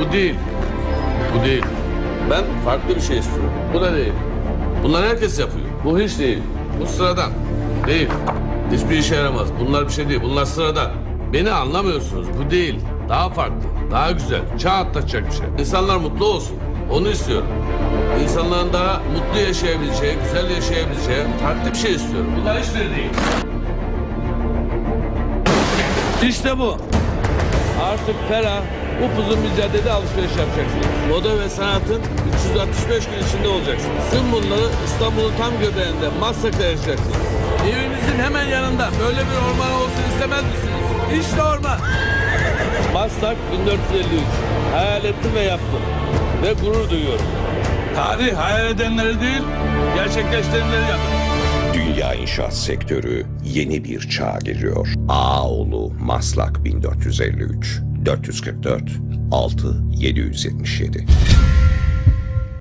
Bu değil. Bu değil. Ben farklı bir şey istiyorum. Bu da değil. Bunlar herkes yapıyor. Bu hiç değil. Bu sıradan. Değil. Hiçbir işe yaramaz. Bunlar bir şey değil. Bunlar sıradan. Beni anlamıyorsunuz. Bu değil. Daha farklı. Daha güzel. Çağ atlatacak bir şey. İnsanlar mutlu olsun. Onu istiyorum. İnsanların daha mutlu yaşayabileceği, güzel yaşayabileceği farklı bir şey istiyorum. Bunlar hiçbiri değil. İşte bu. Artık ferah, upuzun bir caddede alışveriş yapacaksınız. Moda ve sanatın 365 gün içinde olacaksınız. Tüm bunları İstanbul'un tam göbeğinde Maslak'ta yaşayacaksınız. Evinizin hemen yanında böyle bir orman olsun istemez misiniz? İşte orman. Maslak 1453. Hayal ettim ve yaptım. Ve gurur duyuyorum. Tarih hayal edenleri değil, gerçekleştirenleri yapın. Dünya inşaat sektörü yeni bir çağa giriyor. Ağoğlu Maslak 1453 444 6 777